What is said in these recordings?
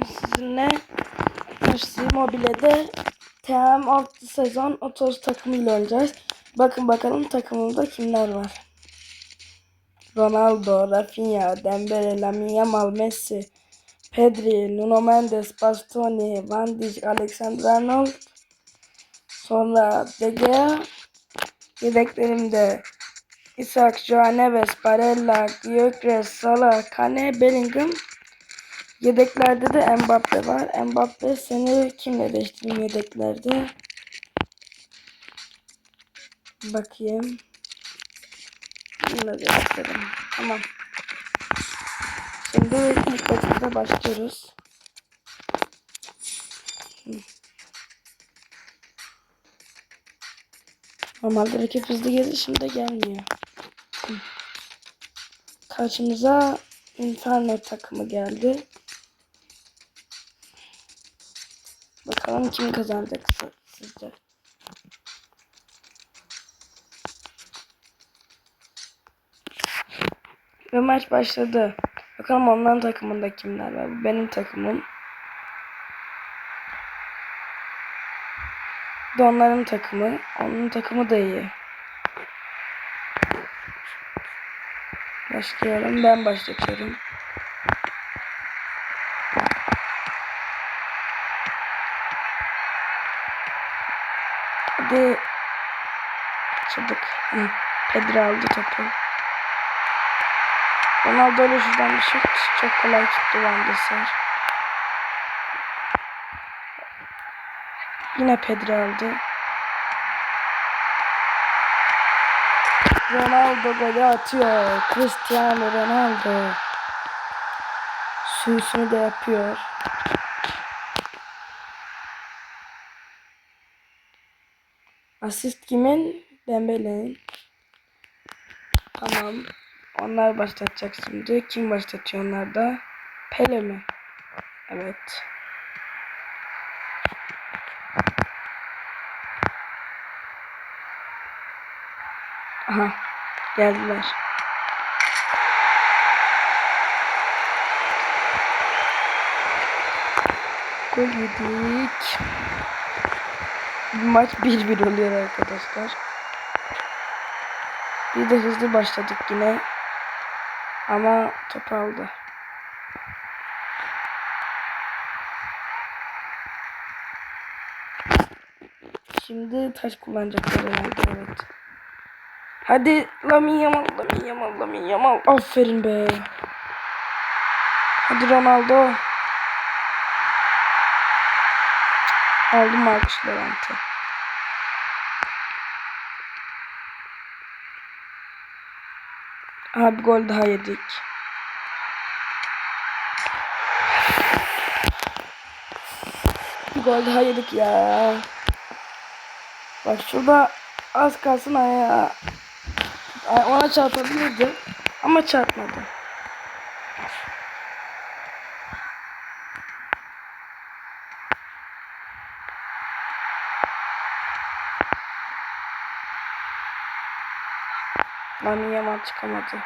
sizinle FC Mobile'de TM 6 sezon 30 takımıyla oynayacağız. Bakın bakalım takımımızda kimler var. Ronaldo, Rafinha, Dembele, Lamine Yamal, Messi, Pedri, Nuno Mendes, Bastoni, Van Dijk, Alexander Arnold. Sonra De Gea. Yedeklerimde Isaac, Joao Neves, Barella, Gyökeres, Salah, Kane, Bellingham. Yedeklerde de Mbappe var. Mbappe seni kimle değiştireyim yedeklerde? Bakayım. Bununla değiştirelim. Tamam. Şimdi ilk maçımıza başlıyoruz. Normalde rakip hızlı gelir şimdi gelmiyor. Hı. Karşımıza Inferno takımı geldi. Bakalım kim kazanacak si- sizce? Ve maç başladı. Bakalım onların takımında kimler var. Bu benim takımım. Bu da onların takımı. Onun takımı da iyi. Başlıyorum. Ben başlatıyorum. Hadi. Çabuk. Hı. Pedro aldı topu. Ronaldo ile şuradan bir şut. Çok kolay tuttu Van der Sar. Yine Pedro aldı. Ronaldo golü atıyor. Cristiano Ronaldo. Suyusunu da yapıyor. Asist kimin? Dembele'nin. Tamam. Onlar başlatacak şimdi. Kim başlatıyor onlar da? Pele mi? Evet. Aha. Geldiler. Gol yedik. Maç 1-1 oluyor arkadaşlar. Bir de hızlı başladık yine. Ama top aldı. Şimdi taş kullanacaklar herhalde evet. Hadi Lamine Yamal, Lamine Yamal, Lamine Yamal. Aferin be. Hadi Ronaldo. Aldım Marcus Llorente. Aha bir gol daha yedik. Bir gol daha yedik ya. Bak şurada az kalsın ayağa. Ay, Ona çarpabilirdi. Ama çarpmadı. Yamal çıkamadı.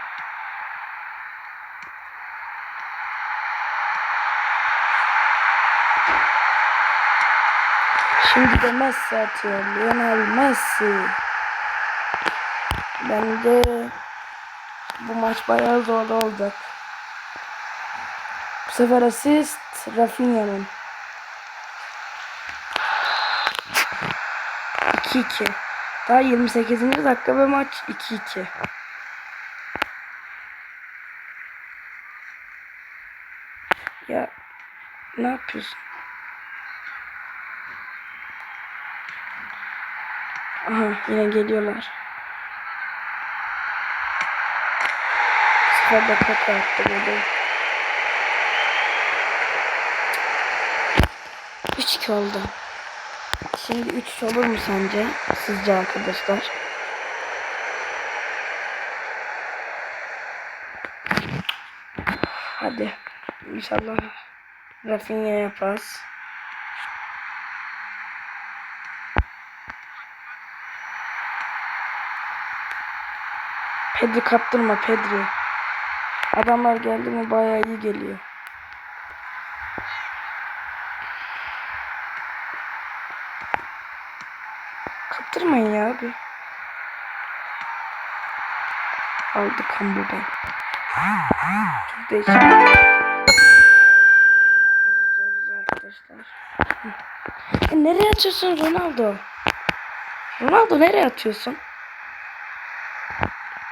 Şimdi de Messi atıyor. Lionel Messi. Bence bu maç bayağı zor olacak. Bu sefer asist Rafinha'nın. 2-2. Daha 28. dakika ve maç 2-2. Ya ne yapıyorsun? Aha yine geliyorlar. Sefer de Kaka attı böyle. 3-2 oldu. Şimdi 3 olur mu sence? Sizce arkadaşlar? Hadi. İnşallah Rafinha yaparız. Pedri kaptırma Pedri. Adamlar geldi mi bayağı iyi geliyor. Kaptırmayın ya abi. Aldık hamburdan. Çok değişik. Nereye atıyorsun Ronaldo? Ronaldo nereye atıyorsun?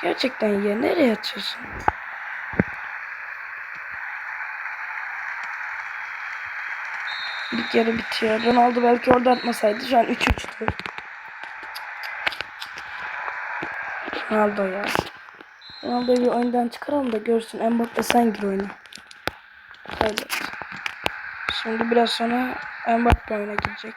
Gerçekten ya nereye atıyorsun? İlk yarı bitiyor. Ronaldo belki orada atmasaydı şu an 3-3'tü. Ronaldo ya. Ronaldo'yu bir oyundan çıkaralım da görsün. Mbappe sen gir oyuna. Evet. Şimdi biraz sonra Mbappe oyuna girecek.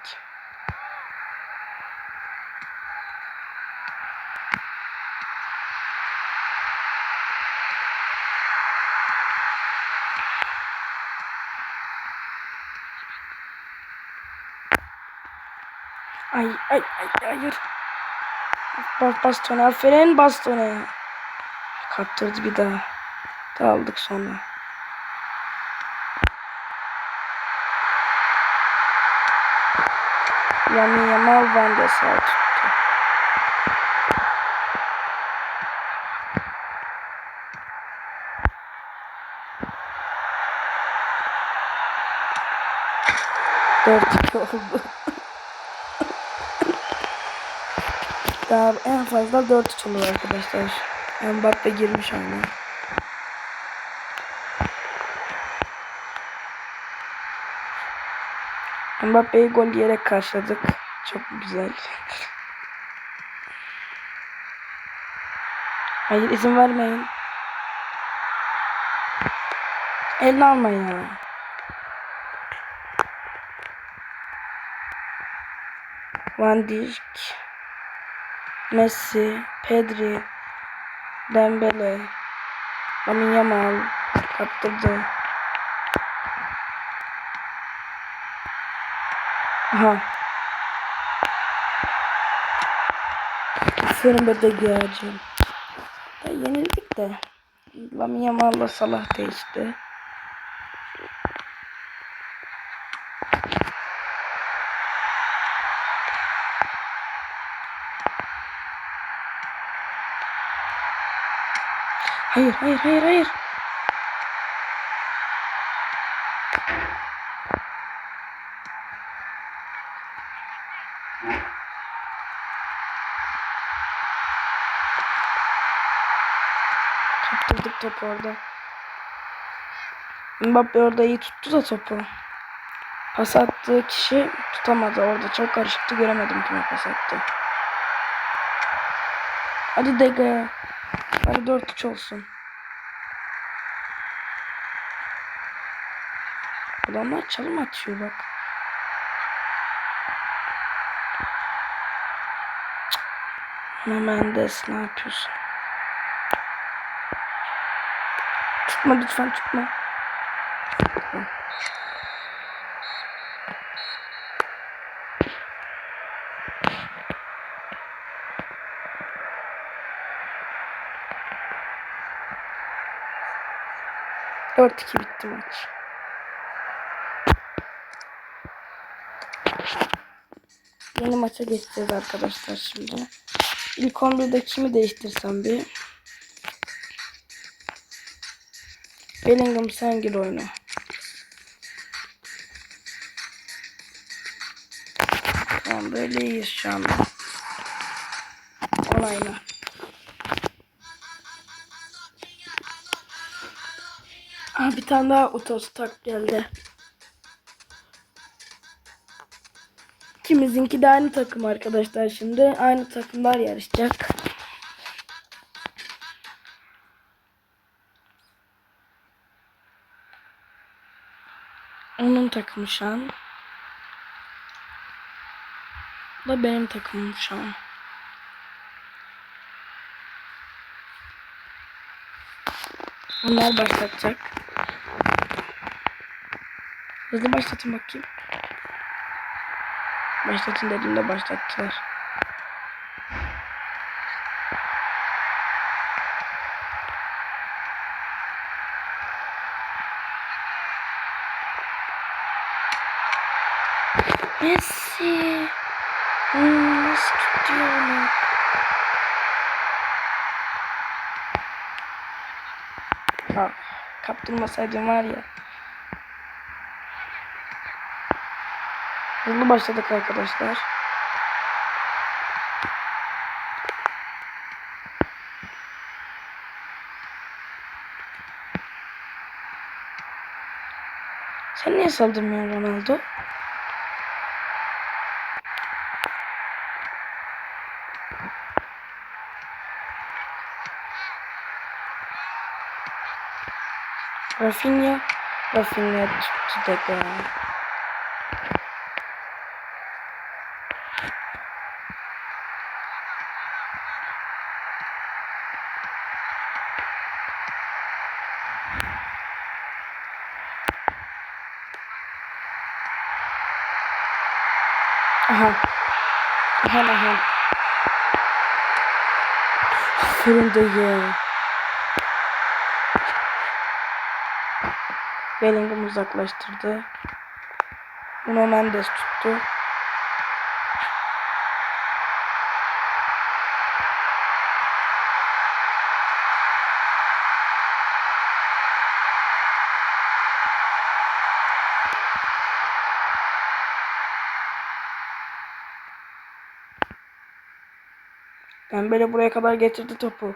Ay ay ay hayır. Bas bastone aferin bastone. Kaptırdı bir daha. Da aldık sonra. Yamin Yamal Van de Sar tuttu. Dört iki oldu. Daha en fazla 4-3 olur arkadaşlar. Mbappe girmiş oyuna. Mbappe'yi gol yiyerek karşıladık. Çok güzel. Hayır izin vermeyin. Elini alma ya. Van Dijk. Messi, Pedri, Dembele, Lamine Yamal kaptırdı. Aha. Be de geleceğim. Ya yenildik de. Lamine Yamal'la Salah değişti. Hayır, hayır, hayır, hayır. Topu orada. Mbappe orada iyi tuttu da topu. Pas attığı kişi tutamadı orada. Çok karışıktı göremedim kime pas attı. Hadi Dege. Hadi 4-3 olsun. Adamlar çalım atıyor bak. Cık. Mendes ne yapıyorsun? Tutma lütfen tutma. Dört iki bitti maç. Yeni maça geçeceğiz arkadaşlar şimdi. İlk 11'de kimi değiştirsem bir. Bellingham sen gir oyuna. Tamam böyle iyiyiz şu anda. Onayla. Aa, bir tane daha otostak geldi. İkimizinki de aynı takım arkadaşlar şimdi. Aynı takımlar yarışacak. Onun takımı şu an. Bu da benim takımım şu an. Onlar başlatacak. Hızlı başlatın bakayım. Başlatın dediğimde başlattılar. Messi. Hmm, nasıl tutuyor onu? Ha, kaptırmasaydım var ya. Hızlı başladık arkadaşlar. Sen niye saldırmıyorsun Ronaldo? Rafinha, Rafinha tuttu tekrar. Aha. Aha aha. Aferin Bellingham uzaklaştırdı. Bruno Mendes tuttu. Dembele buraya kadar getirdi topu.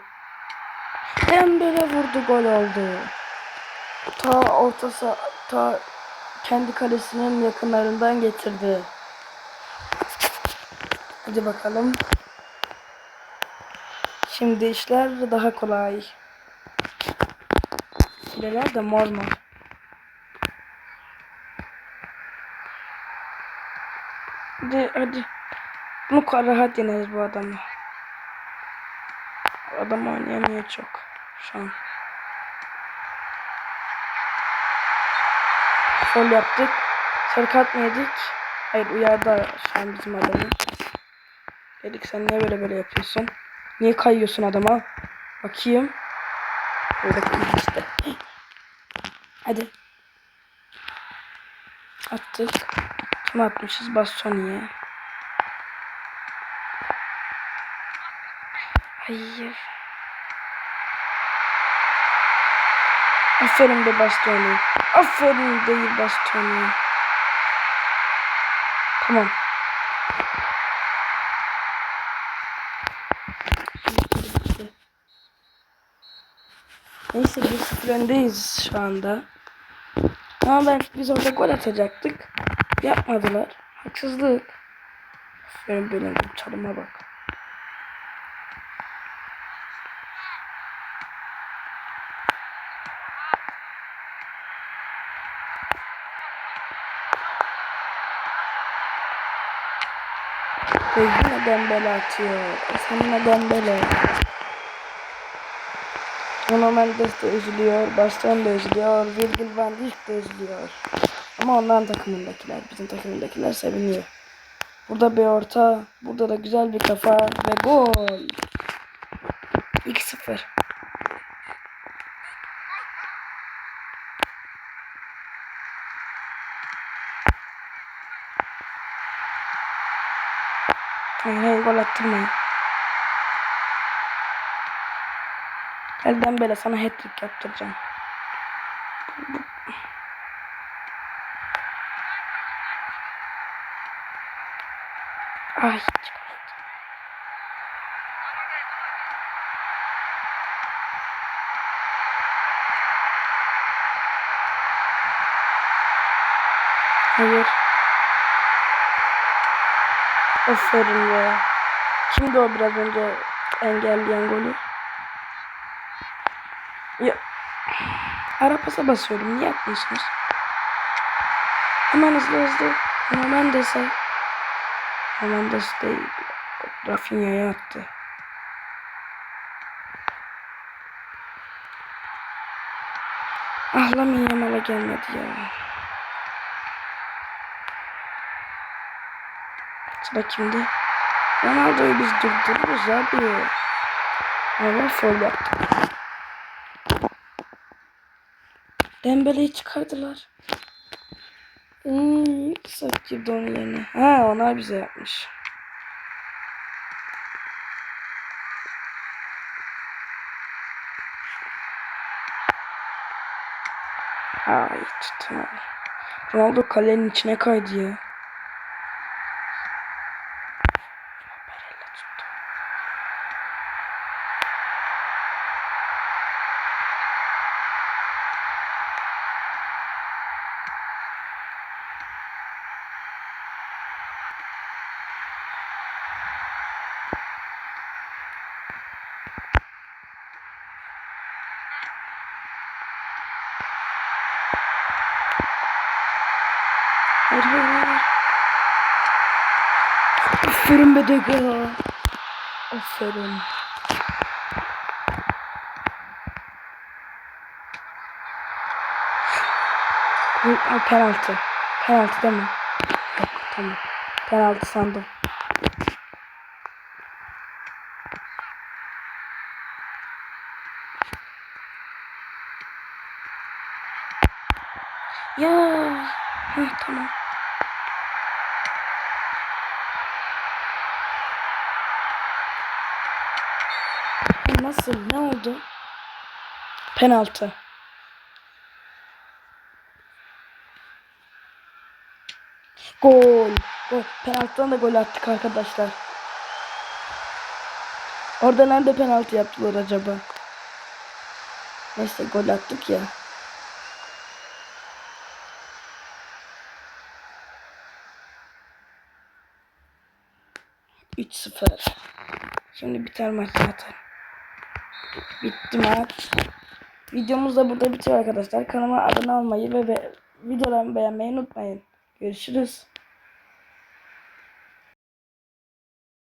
Dembele vurdu gol oldu. Ta ortası ta kendi kalesinin yakınlarından getirdi. Hadi bakalım. Şimdi işler daha kolay. Neler de mor mor. Hadi hadi. Bunu rahat yeneriz bu adamı. Adam oynayamıyor çok şu an. Sol yaptık. Sarı mı yedik? Hayır uyardı şu an bizim adamı. Dedik sen niye böyle böyle yapıyorsun? Niye kayıyorsun adama? Bakayım. Böyle kayıyor işte. Hadi. Attık. Kim atmışız? Bastoni'ye. Hayır. Aferin be Bastoni. Aferin değil Bastoni. Tamam. Neyse 1-0 öndeyiz şu anda. Ama belki biz orada gol atacaktık. Yapmadılar. Haksızlık. Aferin benim çalıma bak. Ve yine Dembele atıyor. Efendim Dembele. Bruno Mendes de üzülüyor. Bastoni de üzülüyor. Virgil van Dijk de üzülüyor. Ama onların takımındakiler. Bizim takımındakiler seviniyor. Burada bir orta. Burada da güzel bir kafa. Ve gol. 2-0. Hayır gol attırmayın. Elden böyle sana hat-trick yaptıracağım. Ay. Hayır. Aferin ya. Kimdi o biraz önce engelleyen golü? Ya. Ara pasa basıyorum. Niye yapmıyorsunuz? Hemen hızlı hızlı. Hemen dese. Hemen dese değil. Rafinha'ya attı. Ah Lamin Yamal'a gelmedi ya. Sıra kimde? Ronaldo'yu biz durdururuz abi. Ama foul yaptık. Dembele'yi çıkardılar. Hmm, sak girdi onun. Ha onlar bize yapmış. Ay tutamadım. Ronaldo kalenin içine kaydı ya. Aferin be Dega. Aferin. Ha, penaltı. Penaltı değil mi? Yok tamam. Penaltı sandım. Ya. Heh, tamam. Nasıl? Ne oldu? Penaltı. Gol. Gol. Penaltıdan da gol attık arkadaşlar. Orada nerede penaltı yaptılar acaba? Neyse gol attık ya. Üç sıfır. Şimdi biter maç zaten. Bitti maç. Videomuz da burada bitiyor arkadaşlar. Kanalıma abone olmayı ve be videolarımı beğenmeyi unutmayın. Görüşürüz.